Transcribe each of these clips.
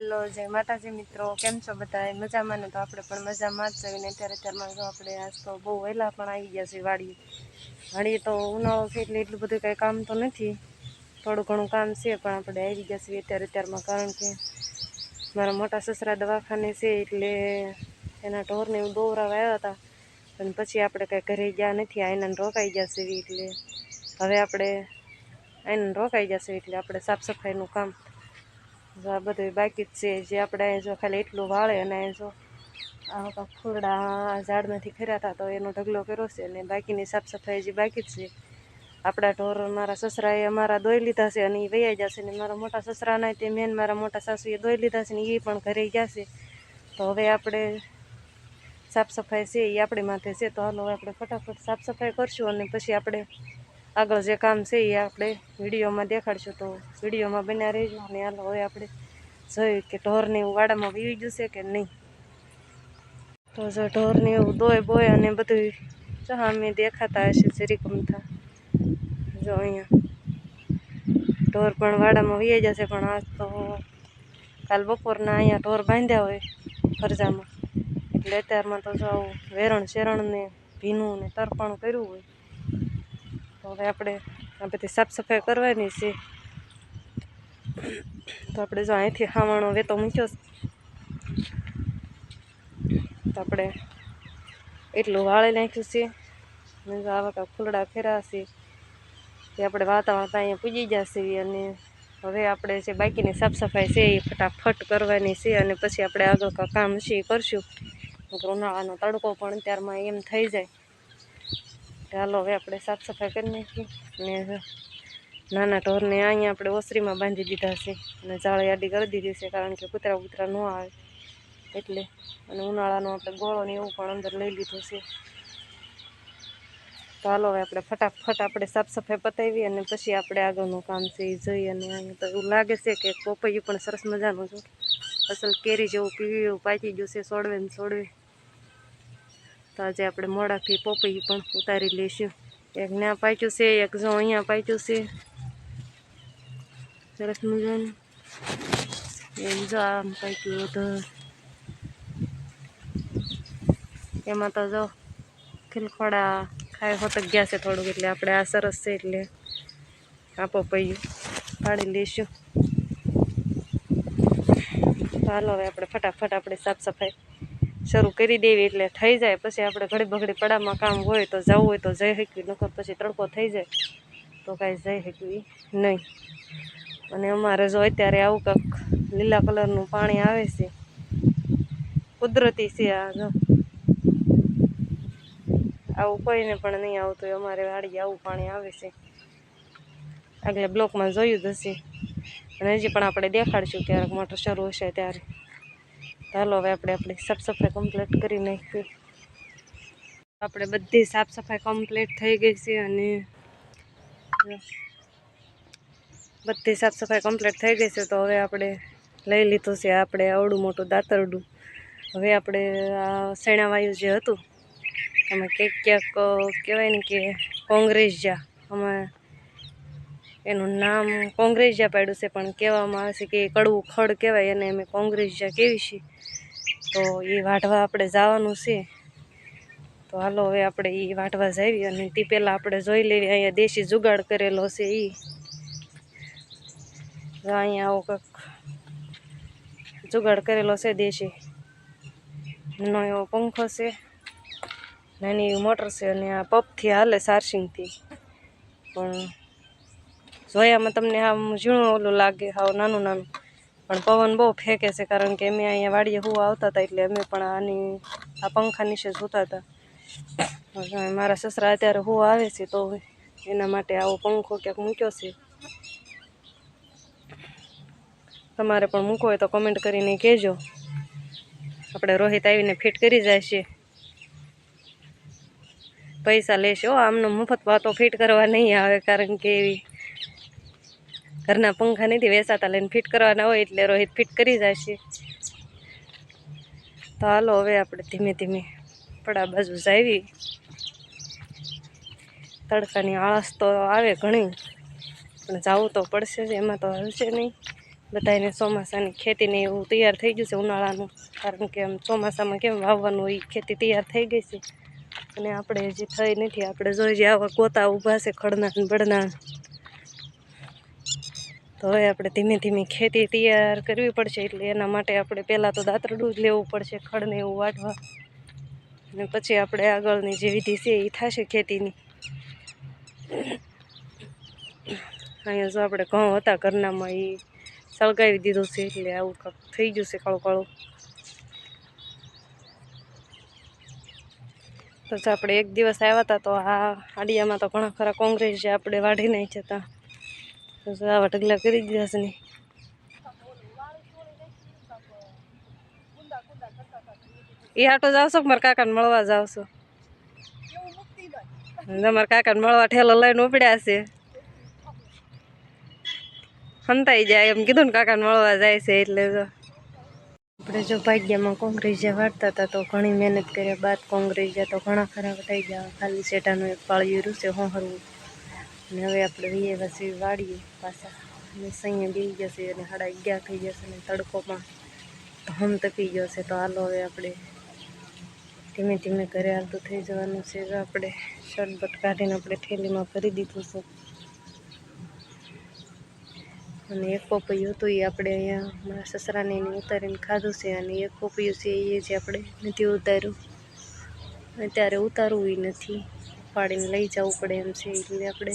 Hello જય માતાજી મિત્રો. કેમ છો બધા મજામાં ને તો આપણે પણ મજામાં જ જઈને અત્યારે અત્યારમાં જો આપણે આજ તો બહુ વહેલા પણ આવી ગયા છે વાડી વાડીએ તો ઉનાળો છે એટલે એટલું બધું કાંઈ કામ તો નથી. થોડું ઘણું કામ છે પણ આપણે આવી ગયા છીએ અત્યારે અત્યારમાં કારણ કે મારા મોટા સસરા દવાખાને છે એટલે એના ઢોરને એવું દોવરાવા આવ્યા હતા. અને પછી આપણે કાંઈ ઘરે ગયા નથી. આઈનાને રોકાઈ ગયા છે એટલે હવે આપણે આઈનાને રોકાઈ ગયા છીએ એટલે આપણે સાફ સફાઈનું કામ આ બધું બાકી જ છે. જે આપણે અહીં જો ખાલી એટલું વાળે અને અહીં જો આ ખોરડા ઝાડમાંથી ખર્યા તો એનો ઢગલો કર્યો છે અને બાકીની સાફ સફાઈ જે બાકી જ છે. આપણા ઢોર મારા સસરાએ અમારા દોઈ લીધા છે અને એ વૈયા જશે ને મારા મોટા સસરાના તે મેન મારા મોટા સાસુએ દોઈ લીધા છે ને એ પણ ઘરે ગયા છે. તો હવે આપણે સાફ સફાઈ છે એ આપણી માથે છે. તો હાલો આપણે ફટાફટ સાફ સફાઈ કરશું અને પછી આપણે આગળ જે કામ છે એ આપણે વિડીયોમાં દેખાડશું. તો વિડીયોમાં બન્યા રહેજો અને હાલો હવે આપણે જોયું કે ઢોરને એવું વાડામાં વીવી જશે કે નહીં. તો જો ઢોરને એવું દોય બોય અને બધું જો અમે દેખાતા હશે શ્રીકમથા જો અહીંયા ઢોર પણ વાડામાં વીએ જશે પણ આજ તો કાલ બપોરના અહીંયા ઢોર બાંધ્યા હોય ફરજામાં. એટલે અત્યારમાં તો જો આવું વેરણ શેરણ ને ભીનું ને તરપણ કર્યું હોય. હવે આપણે આ બધી સાફ સફાઈ કરવાની છે. તો આપણે જો અહીંથી ખાવાનો વેતો મૂક્યો તો આપણે એટલું વાળી નાખ્યું છે. જો આવા કાંઈ ફૂલડા ફેરા છે. તે આપણે વાતા વાતા અહીંયા પૂજી જશે અને હવે આપણે જે બાકીની સાફ સફાઈ છે એ ફટાફટ કરવાની છે અને પછી આપણે આગળ કામ છે એ કરશું. ઉનાળાનો તડકો પણ ત્યારમાં એમ થઈ જાય. ચાલો હવે આપણે સાફ સફાઈ કરી નાખીએ. અને નાના ઢોરને અહીંયા આપણે ઓસરીમાં બાંધી દીધા છે. અને જાળી આડી કરી દીધી છે, કારણ કે કૂતરા કૂતરા ન આવે. એટલે અને ઉનાળાનો આપણે ગોળો ને એવું પણ અંદર લઈ લીધું છે. ચાલો હવે આપણે ફટાફટ આપણે સાફ સફાઈ પતાવી અને પછી આપણે આગળનું કામ છે એ જોઈએ. અને તો એવું લાગે છે કે પોપૈયું પણ સરસ મજાનું છે. અસલ કેરી જેવું પીવી એવું પાકી ગયું છે, સોડવે ને સોડવે. તો આજે આપણે મોડાથી પોપી પણ ઉતારી લઈશું. એક ત્યાં પાચ્યું છે, એક જો અહીંયા પાચ્યું છે. સરસ મજાનું. એમ જો આમ પાક્યું તો એમાં તો જો ખીલખોડા ખાઈ હોતક ગયા છે થોડુંક, એટલે આપણે આ સરસ છે એટલે આ પોપૈયું પાડી લઈશું. ચાલો હવે આપણે ફટાફટ આપણે સાફ સફાઈ શરૂ કરી દેવી એટલે થઈ જાય. પછી આપણે ઘડી બઘડી પડામાં કામ હોય તો જવું હોય તો જઈ શક્યું નકર પછી તડકો થઈ જાય તો કાંઈ જઈ શક્યું નહીં. અને અમારે જો અત્યારે આવું કંઈક લીલા કલરનું પાણી આવે છે, કુદરતી છે આ જો. આવું કોઈને પણ નહીં આવતું, અમારે વાડી આવું પાણી આવે છે. આગલે બ્લોકમાં જોયું જ હશે. અને હજી પણ આપણે દેખાડશું ક્યારેક મોટર શરૂ હશે ત્યારે. ચાલો હવે આપણે આપણી સાફ સફાઈ કમ્પ્લીટ કરી નાખીએ. આપણે બધી સાફ સફાઈ કમ્પ્લીટ થઈ ગઈ છે અને બધી સાફ સફાઈ કમ્પ્લીટ થઈ ગઈ છે તો હવે આપણે લઈ લીધું છે આપણે આવડું મોટું દાતરડું. હવે આપણે આ સેણાવાયુ જે હતું અમે ક્યાંક ક્યાંક કહેવાય ને કે કોંગ્રેસજા અમે એનું નામ કોંગ્રેસિયા પાડ્યું છે, પણ કહેવામાં આવે છે કે કડવું ખડ કહેવાય, એને અમે કોંગ્રેસજા કેવી છીએ. તો એ વાઢવા આપણે જવાનું છે. તો હાલો હવે આપણે એ વાઢવા જાવી અને તે પહેલાં આપણે જોઈ લેવી અહીંયા દેશી જુગાડ કરેલો છે એ અહીંયા આવો કંઈક જુગાડ કરેલો છે દેશી. નાનો એવો પંખો છે, નાની એવી મોટર છે અને આ પપથી હાલે સારસિંગથી. પણ જોયામાં તમને આમ ઝીણું ઓલું લાગે, હાવ નાનું નાનું. પણ પવન બહુ ફેંકે છે, કારણ કે અમે અહીંયા વાડીએ હુવા આવતા હતા એટલે અમે પણ આની, આ પંખા નીચે સૂતા હતા. મારા સસરા અત્યારે હુવા આવે છે, તો એના માટે આવો પંખો ક્યાંક મૂક્યો છે. તમારે પણ મૂકવો હોય તો કમેન્ટ કરીને કહેજો. આપણે રોહિત આવીને ફિટ કરી જાય છે. પૈસા લેશે આમનો મફત વાતો ફિટ કરવા નહીં આવે, કારણ કે એવી ઘરના પંખા નથી વેસાતા લઈને ફિટ કરવાના હોય એટલે રોહિત ફિટ કરી છે તો હાલો હવે આપણે ધીમે ધીમે પડા બાજુ જાવી. તડકાની આળસ તો આવે ઘણી, પણ જવું તો પડશે જ, એમાં તો હલશે નહીં. બધાને ચોમાસાની ખેતીને એવું તૈયાર થઈ ગયું છે ઉનાળાનું, કારણ કે આમ ચોમાસામાં કેમ વાવવાનું હોય, ખેતી તૈયાર થઈ ગઈ છે. અને આપણે હજી થઈ નથી, આપણે જોઈ જે આવા ગોતા ઊભા છે ખડના બળના તો હવે આપણે ધીમે ધીમે ખેતી તૈયાર કરવી પડશે એટલે એના માટે આપણે પહેલાં તો દાંતરડું જ લેવું પડશે, ખડને એવું વાટવા. અને પછી આપણે આગળની જે વિધિ છે એ થશે ખેતીની. અહીંયા જો આપણે ઘઉં હતા ઘરનામાં એ સળગાવી દીધું છે એટલે આવું કાંક થઈ ગયું છે કાળું કાળું. તો આપણે એક દિવસ આવ્યા હતા તો આ આડિયામાં તો ઘણા ખરા કોંગ્રેસ છે આપણે વાઢી નહીં જતા તો આવા ઢગલા કરી દીધા છે ને. એ આટો જાવ છો મારા કાકાને મળવા જાવ છો તમારા કાકાને મળવા ઠેલો લઈને ઉપડ્યા છે. હંતાઈ જાય એમ કીધું ને કાકાને મળવા જાય છે એટલે જો. આપણે જો ભાગ્યમાં કોંગ્રેસિયા વાળતા હતા તો ઘણી મહેનત કર્યા, બાદ કોંગ્રેસિયા તો ઘણા ખરા વટાઈ ગયા. ખાલી શેઠાનું એક પાળિયું રૂસે હોહરવું અને હવે આપણે વીએ પછી વાળીએ પાછા. અને સૈયા બી છે અને સાડા અગિયાર થઈ જશે અને તડકોમાં ધમ તપી ગયો છે. તો હાલો હવે આપણે ધીમે ધીમે ઘરે હાલતું થઈ જવાનું છે. આપણે શરબત કાઢીને આપણે થેલીમાં ભરી દીધું છે. અને એક પપૈયું હતું એ આપણે અહીંયા મારા સસરાને એને ઉતારીને ખાધું છે અને એક પપૈયું છે એ જે આપણે નથી ઉતાર્યું. અત્યારે ઉતારવું નથી. પાડીને લઈ જવું પડે એમ છે એટલે આપણે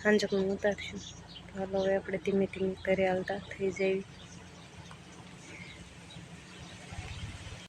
હાંજકનું ઉતારશું. તો હવે આપણે ધીમે ધીમે ઘરે હાલતા થઈ જઈએ.